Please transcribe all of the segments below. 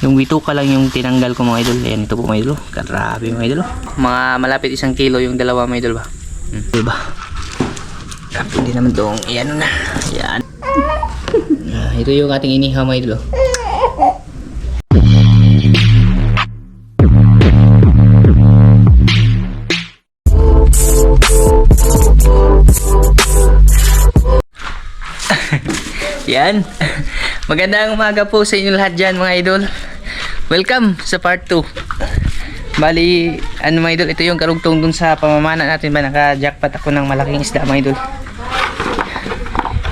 Yung bituka lang yung tinanggal ko mga idol. Ayan, ito po mga idol. Grabe mga idol. Mga malapit isang kilo yung dalawa mga idol ba? Hmm. Diba? Grabe, hindi naman doong. Ayan na. Ayan. Ah, ito yung ating inihaw mga idol. oh. Yan. Magandang umaga po sa inyo lahat dyan mga idol. Welcome sa part 2. Bali, ano mga idol, ito yung karugtong dun sa pamamana natin ba naka-jackpot ako ng malaking isda mga idol.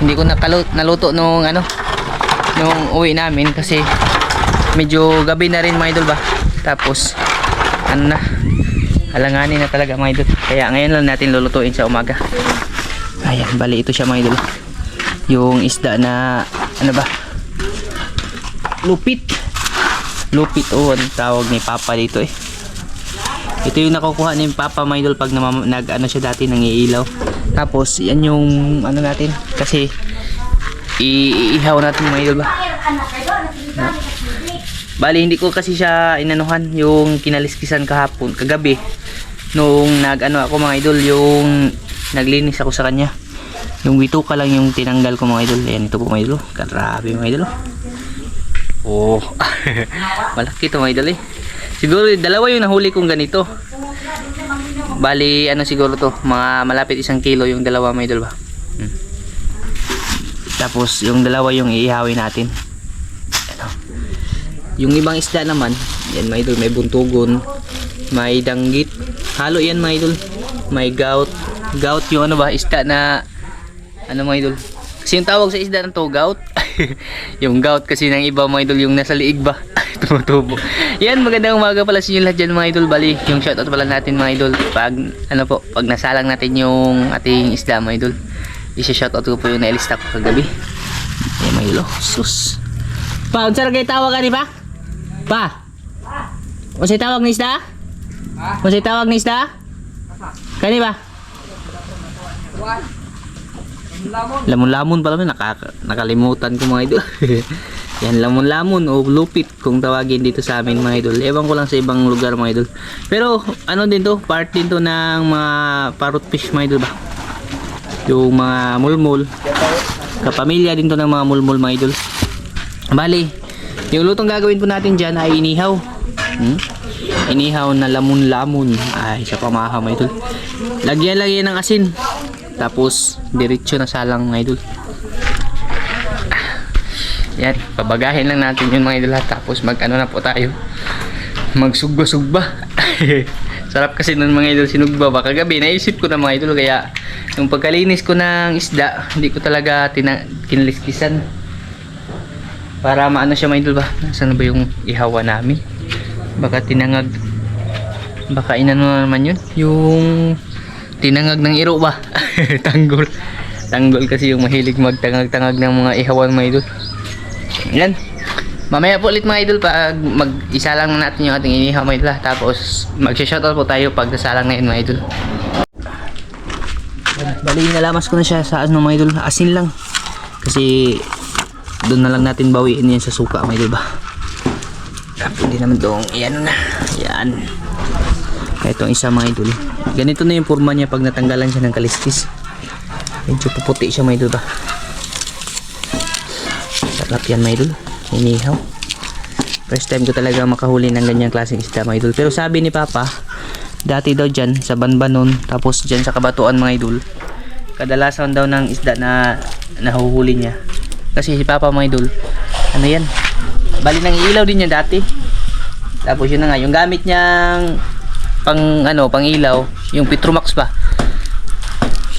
Hindi ko nakalut naluto nung ano nung uwi namin kasi medyo gabi na rin mga idol ba. Tapos ano na alanganin na talaga mga idol. Kaya ngayon lang natin lulutuin sa umaga. Ayan, bali ito siya mga idol yung isda na ano ba lupit lupit o ang tawag ni Papa dito eh ito yung nakukuha ni Papa my idol pag nag ano siya dati nangiilaw tapos yan yung ano natin kasi iihaw natin mga idol ba Na- bali hindi ko kasi siya inanuhan yung kinaliskisan kahapon kagabi nung nag ano ako mga idol yung naglinis ako sa kanya yung bituka lang yung tinanggal ko mga idol. Ayan, ito po mga idol. Grabe mga idol. Malaki to idol eh. Siguro dalawa yung nahuli kong ganito. Bali, ano siguro to? Mga malapit isang kilo yung dalawa idol ba? Hmm. Tapos yung dalawa yung iihawin natin. Ano? Yung ibang isda naman, yan mga idol, may buntugon, may danggit. Halo yan mga idol. May gout. Gout yung ano ba, isda na ano mga idol? Kasi yung tawag sa isda ng to, gout. yung gout kasi ng iba mga idol, yung nasa liig ba? Tumutubo. Yan, magandang umaga pala sa inyo lahat dyan mga idol. Bali, yung shoutout pala natin mga idol. Pag, ano po, pag nasalang natin yung ating isda mga idol. Isa shoutout ko po yung nailista ko kagabi. Yan mga idol. oh. Sus. Pa, unsa ra kay tawag ani ba? Pa. Unsay tawag ni isda? Unsay tawag ni isda? Kani ba? Lamon-lamon pala nakaka nakalimutan ko mga idol. Yan lamon-lamon o lupit kung tawagin dito sa amin mga idol. Ewan ko lang sa ibang lugar mga idol. Pero ano din to, part din to ng mga parrot fish mga idol ba? Yung mga mulmul. Kapamilya din to ng mga mulmul mga idol. Bali, yung lutong gagawin po natin dyan ay inihaw. Hmm? Inihaw na lamon-lamon. Ay, sa pamahaw mga idol. Lagyan-lagyan ng asin. Tapos, diretso na salang mga idol. Yan, pabagahin lang natin yun mga idol ha. Tapos mag ano na po tayo. Magsugba-sugba. Sarap kasi nun mga idol sinugba. Baka gabi, naisip ko na mga idol. Kaya, yung pagkalinis ko ng isda, hindi ko talaga kinaliskisan. Para maano siya mga idol ba? Nasaan na ba yung ihawa namin? Baka tinangag. Baka inano na naman yun. Yung tinangag ng iro ba? Tanggol. Tanggol kasi yung mahilig magtangag-tangag ng mga ihawan mga idol. Yan. Mamaya po ulit mga idol pag mag-isa lang na natin yung ating inihaw mga idol. Tapos mag-shoutout po tayo pag nasalang na yun mga idol. Bali, nalamas ko na siya sa ano mga idol. Asin lang. Kasi doon na lang natin bawiin yan sa suka mga idol ba. Hindi naman doong. Yan na. Yan. Itong isa mga idol. Ganito na yung forma niya pag natanggalan siya ng kaliskis. Medyo puputi siya mga idol ba. Sarap yan mga idol. Inihaw. First time ko talaga makahuli ng ganyang klaseng isda mga idol. Pero sabi ni Papa, dati daw dyan sa Banbanon, tapos dyan sa Kabatuan mga idol, kadalasan daw ng isda na nahuhuli niya. Kasi si Papa mga idol, ano yan? Bali nang ilaw din niya dati. Tapos yun na nga, yung gamit niyang pang ano, pang ilaw, yung Petromax ba?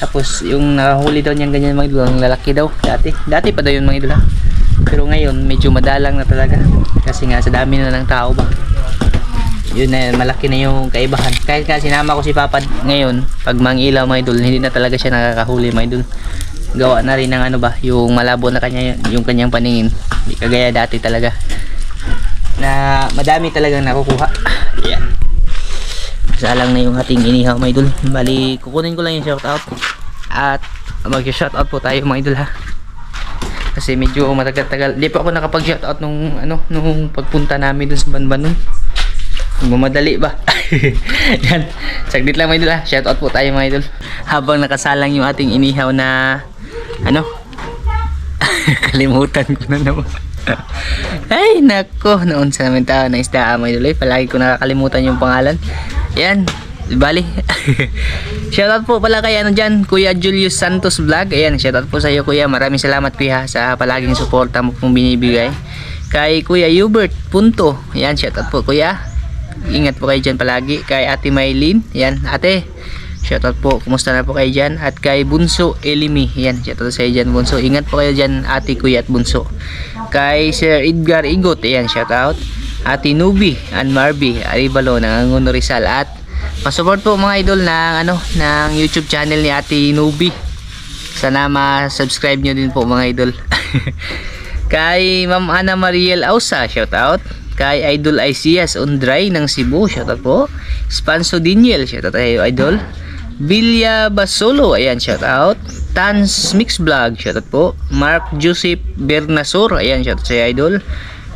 Tapos yung nakahuli daw niyang ganyan mga idol, ang lalaki daw dati. Dati pa daw yun mga idol. Pero ngayon medyo madalang na talaga. Kasi nga sa dami na ng tao ba. Yun na malaki na yung kaibahan. Kahit nga sinama ko si Papa ngayon, pag mangilaw mga idol, hindi na talaga siya nakakahuli mga idol. Gawa na rin ng ano ba, yung malabo na kanya yung kanyang paningin. Hindi kagaya dati talaga. Na madami talagang nakukuha. Salang na yung ating inihaw mga idol. Bali, kukunin ko lang yung shoutout. At mag-shoutout po tayo mga idol ha. Kasi medyo matagal-tagal. Di pa ako nakapag-shoutout nung ano nung pagpunta namin dun sa Banban nun. Magmamadali ba? Yan. Saglit lang mga idol ah. Shoutout po tayo mga idol. Habang nakasalang yung ating inihaw na ano? Kalimutan ko na naman. Ay, nako. Noon sa namin tao ng isda mga idol. eh. Palagi ko nakakalimutan yung pangalan. Yan. Bali. shoutout po pala kay ano dyan, Kuya Julius Santos Vlog. Ayan, shoutout po sa iyo Kuya. Maraming salamat Kuya sa palaging suporta mo pong binibigay. Kay Kuya Hubert Punto. Ayan, shoutout po Kuya. Ingat po kayo dyan palagi. Kay Ate Maylin. Ayan, ate. Shoutout po. Kumusta na po kayo dyan? At kay Bunso Elimi. Ayan, shoutout sa iyo dyan Bunso. Ingat po kayo dyan ate, kuya at Bunso. Kay Sir Edgar Igot. Ayan, shoutout. Ate Nubi and Marby Aribalo ng Angono Rizal. At pasupport po mga idol ng, ano, ng YouTube channel ni Ate Nubi. Sana ma-subscribe nyo din po mga idol. Kay Ma'am Ana Mariel Ausa, shout out. Kay Idol Isias Undray ng Cebu, shout out po. Spanso Diniel, shout out tayo Idol. Villa Basolo, ayan, shout out. Tans Mix Vlog, shout out po. Mark Joseph Bernasor, ayan, shout out sa Idol.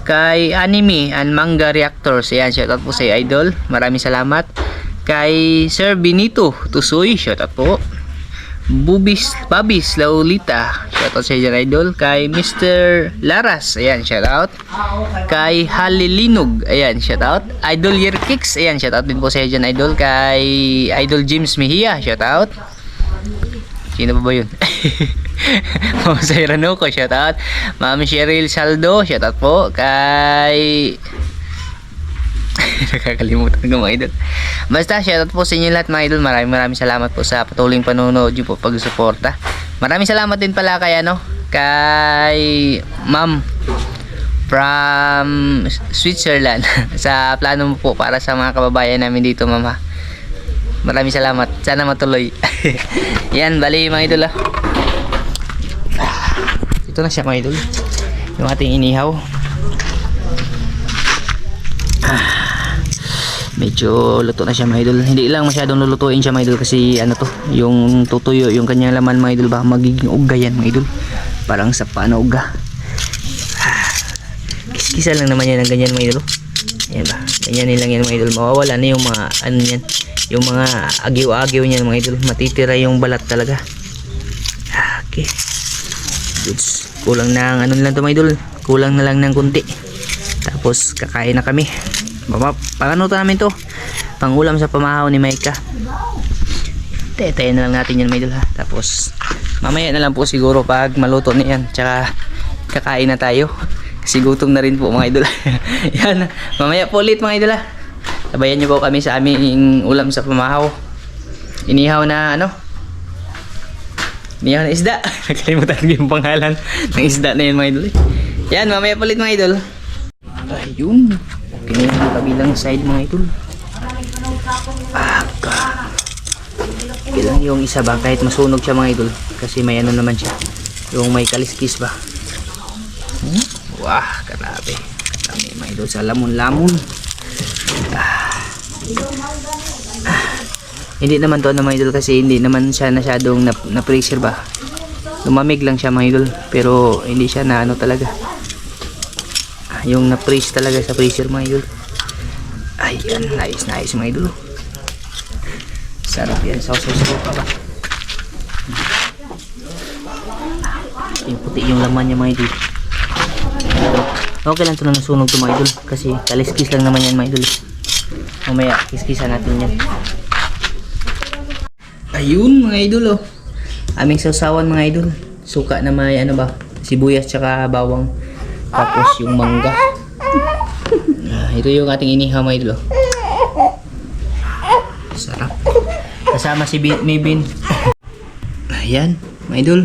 Kay Anime and Manga Reactors, ayan, shout out po sa Idol. Maraming salamat. Kay Sir Benito Tusoy, shout out po. Bubis, Babis, Laulita. Shoutout sa dyan, idol. Kay Mr. Laras. Ayan, shoutout. Kay Halilinog. Ayan, shoutout. Idol Year Kicks. Ayan, shoutout din po sa dyan, idol. Kay Idol James Mejia. Shoutout. Sino pa ba yun? Ma'am Sayrano ko, shoutout. Ma'am Cheryl Saldo, shoutout po. Kay... Nakakalimutan ko mga idol. Basta shoutout po sa inyo lahat mga idol. Maraming maraming salamat po sa patuloy panonood nyo po pag-suporta. Maraming salamat din pala kay ano, kay Ma'am from Switzerland sa plano mo po para sa mga kababayan namin dito mama. Maraming salamat. Sana matuloy. Yan, bali mga idol ah. Ito na siya mga idol. Yung ating inihaw. medyo luto na siya mga idol. Hindi lang masyadong lulutuin siya mga idol kasi ano to yung tutuyo yung kanyang laman mga idol baka magiging uga yan mga idol. Parang sa paano uga. Ah, kiskisa lang naman yan ng ganyan mga idol. Yan ba? Ganyan lang yan mga idol. Mawawala na yung mga ano yan yung mga agiw-agiw niyan mga idol. Matitira yung balat talaga. Ah, okay goods. Kulang na ano lang to mga idol. Kulang na lang ng kunti. Tapos kakain na kami. Pagano to namin to. Pangulam sa pamahaw ni Maika. Tetay na lang natin yan may idol ha. Tapos mamaya na lang po siguro pag maluto na yan. Tsaka kakain na tayo. Kasi gutom na rin po mga idol. Yan mamaya po ulit mga idol ha. Sabayan nyo po kami sa aming ulam sa pamahaw. Inihaw na ano inihaw na isda. Nakalimutan ko yung pangalan ng isda na yun mga idol. Yan mamaya po ulit mga idol. Ayun. Okay na yung kabilang side mga idol. Aka. Okay lang yung isa ba? Kahit masunog siya mga idol. Kasi may ano naman siya. Yung may kaliskis ba? Hmm? wah karabe karabe mga idol. Sa lamon lamon ah. Ah. Hindi naman to na mga idol kasi hindi naman siya nasyadong na, na pressure ba? Lumamig lang siya mga idol. Pero hindi siya na ano talaga. Yung na freeze talaga sa freezer mga idol. Ayan nice nice mga idol. Sarap yan sausaw sa pa ba? Yung puti yung laman niya mga idol. Okay lang ito na nasunog to mga idol. Kasi kaliskis lang naman yan mga idol. Mamaya kiskisan natin yan ayun mga idol oh. Aming sausawan mga idol. Suka na may ano ba sibuyas tsaka bawang. Tapos yung mangga. Ah, ito yung ating inihaw mga idol oh. sarap. Kasama si Bin, may Bin. Ayan mga idol.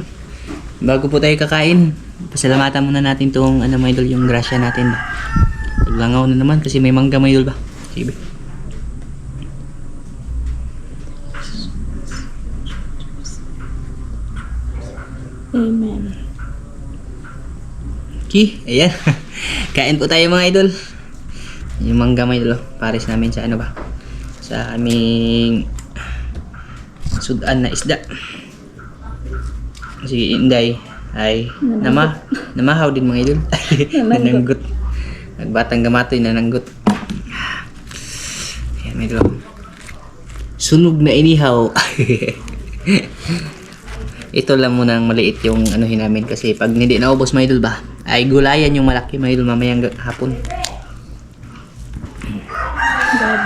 Bago po tayo kakain pasalamatan muna natin tong ano mga idol yung grasya natin. Ba na naman kasi may mangga mga idol ba? Sige Okay, ayan. Kain po tayo mga idol. Yung mangga mga idol, oh. pares namin sa ano ba? Sa aming sudan na isda. Sige, Inday. ay nama, namahaw din mga idol. nananggot. Nagbatang gamatoy, nananggot. Ayan, mga idol. Sunog na inihaw. Ito lang muna ang maliit yung anuhin namin kasi pag hindi naubos mga idol ba, ay gulayan yung malaki idol mamayang hapon.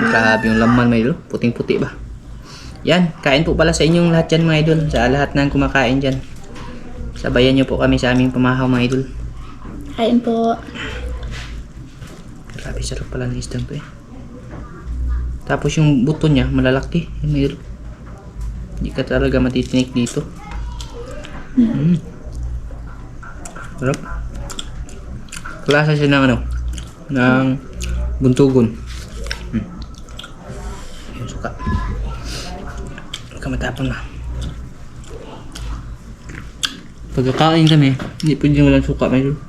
Grabe yung laman idol. Puting-puti ba? Yan, kain po pala sa inyong lahat dyan mga idol. Sa lahat ng kumakain dyan. Sabayan nyo po kami sa aming pamahaw mga idol. Kain po. Grabe, sarap pala ng isdang to eh. Tapos yung buto niya, malalaki. Yan mga idol. Hindi ka talaga matitinik dito. Mm. Sarap. Klasa siya ng ano, ng buntugon. Mm. Yung suka. Huwag ka matapang na. Pagkakain kami, hindi pwede walang suka, idol.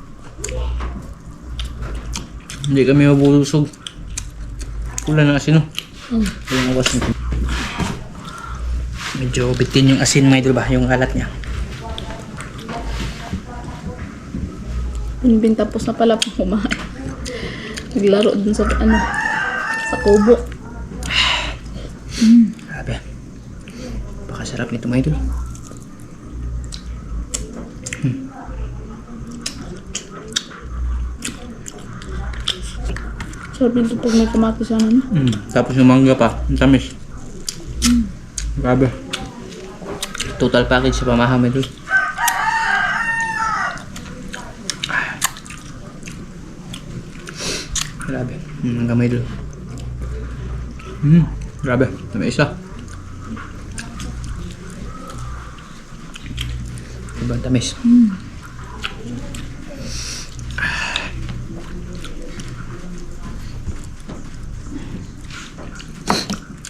Hindi kami mabulusog. Kulang ng asin, no? Mm. Kulang ng asin. Medyo bitin yung asin, mga idol ba? Yung alat niya. Binbin tapos na pala pong kumain. Naglaro dun sa ano, sa kubo. Grabe. Pakasarap nito, mga idol. Sarap nito pag may kamatis ano. no? Mm. Tapos yung mangga pa. Ang tamis. Grabe. Total package sa pamahaw, mga idol. Grabe. Mm, gamay idol. Mm, grabe. May isa. Ibang tamis.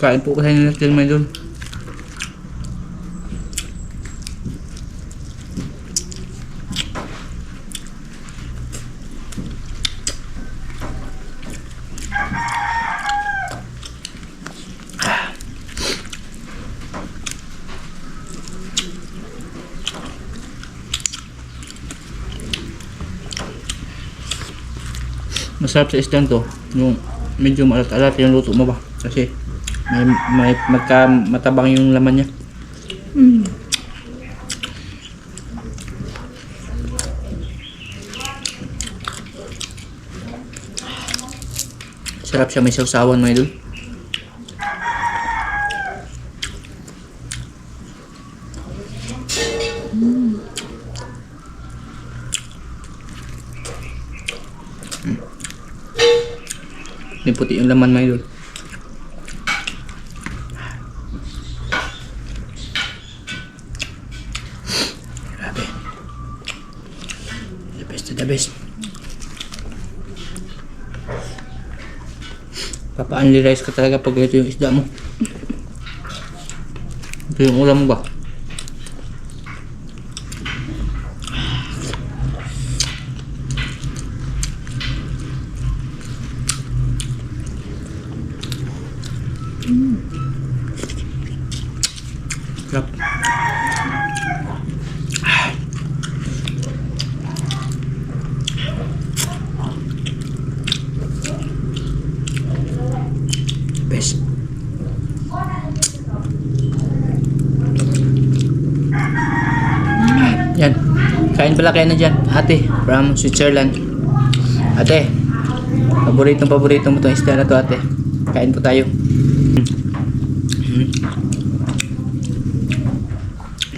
Kain po kasi nila sila may doon. Masarap sa isdang to. Yung medyo malat-alat yung luto mo ba? Kasi may, may magka matabang yung laman niya. Mm. Sarap siya may sausawan mga idol. Laman mga idol. Grabe. The best to the best. Papa-only rice ka talaga pag ito yung isda mo. Ito yung ulam mo ba? Sarap. Best. Yan. Kain pala na dyan. Ate, from Switzerland. Ate, paboritong paborito mo itong isda na to ate. Kain po tayo. Mm.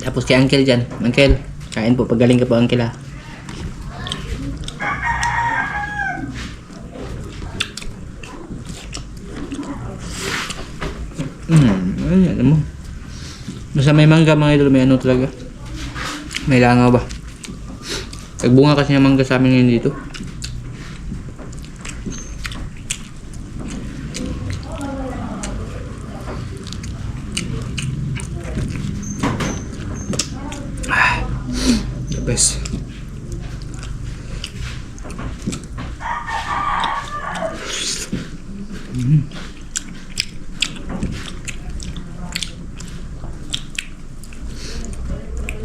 Tapos kay Uncle dyan. Uncle, kain po. Pagaling ka po Uncle ha. Mm, ay, alam mo. Basta may mangga mga idol, may ano talaga. May langaw ba? Nagbunga kasi ng mangga sa amin ngayon dito. Ah, the best.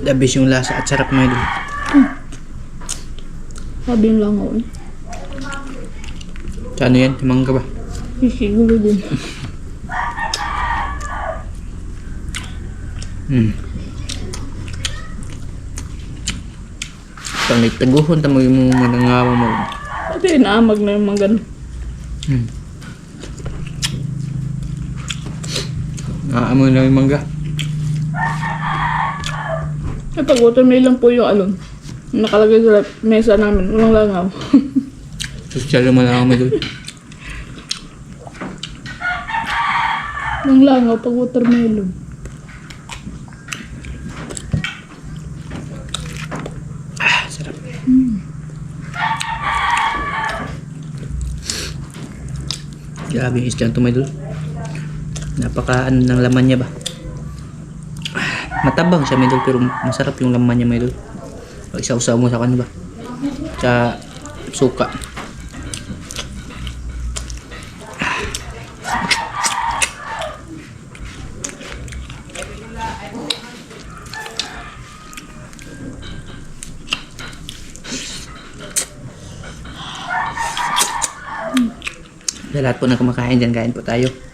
The best yung lasa at sarap mga idol. Sabi langaw eh. Sa ano yan? Mangga ba? Siguro din. Hmm. Pang taguhon tamo yung mga manangawa mo. Pati inaamag na yung mga ganun. Hmm. Aamoy lang yung mangga. Eh, pag watermelon po yung alon. Nakalagay sa mesa namin. Walang langaw. Social naman lang mo doon. Walang langaw pag watermelon. Ah, sarap. Grabe yung islang tumaydol. Napaka ano ng laman niya ba? Ah, Matabang siya medol pero masarap yung laman niya medol. Isa-usaw mo sa kanya ba? Sa suka. Sa lahat po na kumakain dyan, kain po tayo.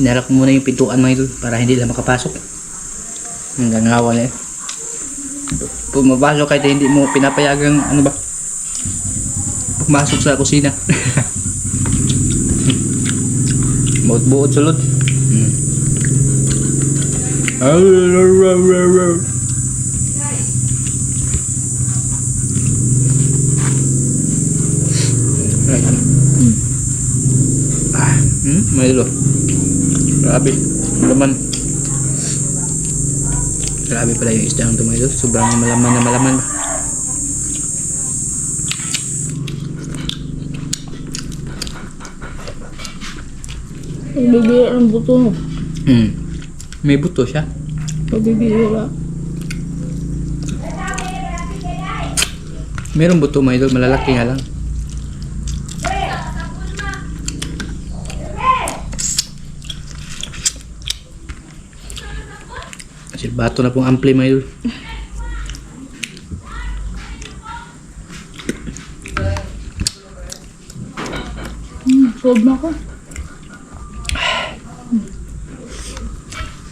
Sinara ko muna yung pintuan mga idol para hindi lang makapasok. Hanggang ngawa na yun. Pumapasok kahit hindi mo pinapayagang ano ba? Pumasok sa kusina. Buot-buot sulod. Hmm. Right. Ah, hmm, may ilo. Grabe. Ang Laman. Grabe pala yung isda ng tumayo. Sobrang malaman na malaman. Pagbibira ng buto. Hmm. May buto siya. Pagbibira. Meron buto mga idol, malalaki nga lang. Silbato na pong ampli idol. Hmm, solve na ako.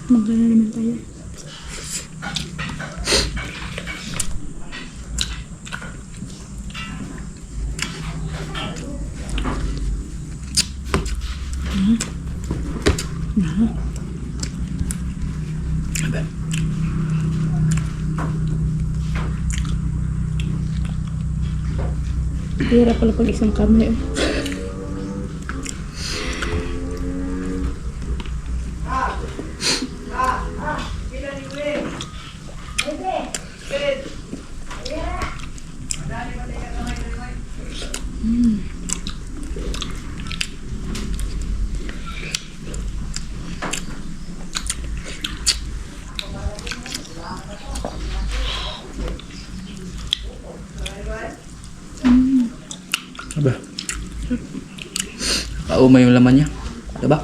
Magdala naman tayo. Aba. Hirap pala pag isang kamay. oh. Aba. Kauma yung laman niya. Diba?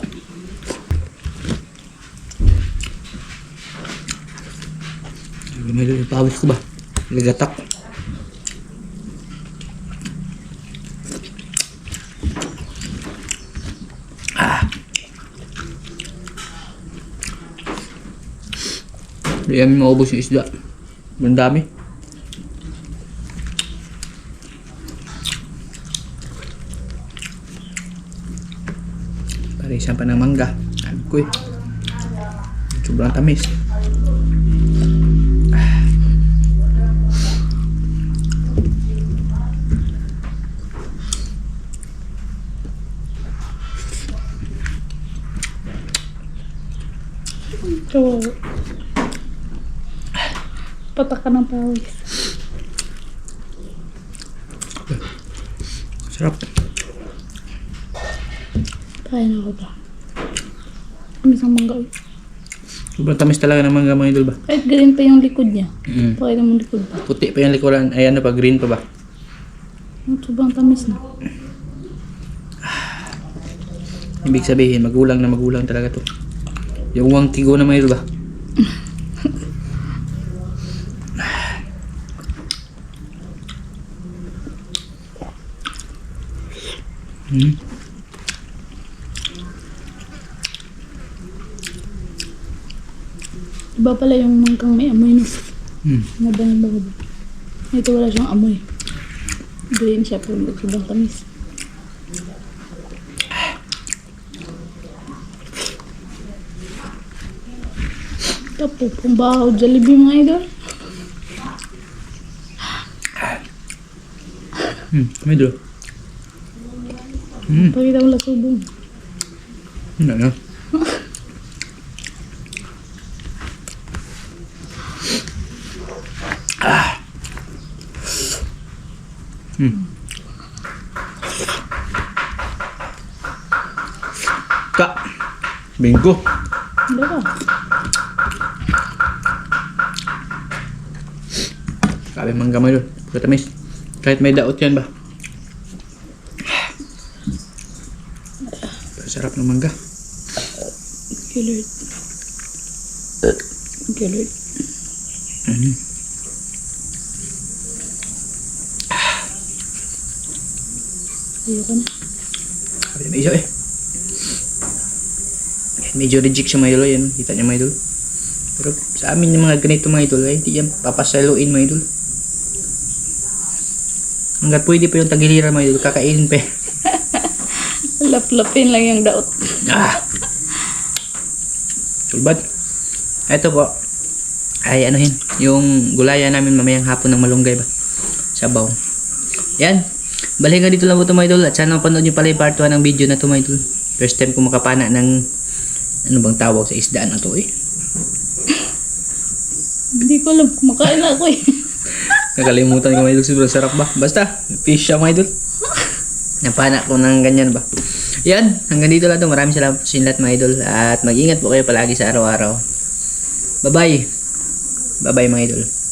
Lumilo yung pawis ko ba? Ligatak. Ah. Hindi kami maubos yung isda. Ang dami. Parisan pa ng mangga. Sabi ko eh. Sobrang tamis. So, patak ka ng pawis. Sarap. Kain ako ba? Ang isang mangga. eh. Sobrang tamis talaga ng mangga mga idol ba? Kahit green pa yung likod niya. Mm. Pakita mo likod pa. Puti pa yung likuran. Ayan na pa, green pa ba? Sobrang tamis na. Ibig sabihin, magulang na magulang talaga to. Yung uwang tigo na may ba? Hmm. Iba pala yung mangkang may amoy no. Hmm. Mabang bago. Ito wala siyang amoy. Green siya pero sobrang tamis. Tapo pong bahaw Jollibee mga idol. Hmm. Dulo. Hmm. Pakita mo lasubong. Ano na? Ka. Bingo. Ka. Sabi mangga mo yun. Katamis. Kahit may daot yan ba? Sarap ng mangga. Killard. Killard. Mhm. Ayoko na. Sabi may isa eh. Medyo reject siya mga idol. Yan, kita niya mga idol. Pero sa amin yung mga ganito mga idol, ay hindi yan papasaluin mga idol. Hanggat pwede pa yung tagiliran mga idol, kakainin pa. Lap-lapin lang yung daot. Ah! Sulbad. Ito po. Ay ano yun, yung gulaya namin mamayang hapon ng malunggay ba? Sabaw. Yan. Balik nga dito lang po ito mga idol. At sana mapanood nyo pala yung part 1 ng video na ito mga idol. First time ko makapana ng ano bang tawag sa isdaan na to eh. Hindi ko alam. Kumakain na ako eh. Nakalimutan ko mga idol. Sobrang sarap ba? Basta, fish siya mga idol. Napana ko ng ganyan ba? Yan, hanggang dito lang to. Maraming salamat sa inyo lahat mga idol. At mag-ingat po kayo palagi sa araw-araw. Bye-bye. Bye-bye mga idol.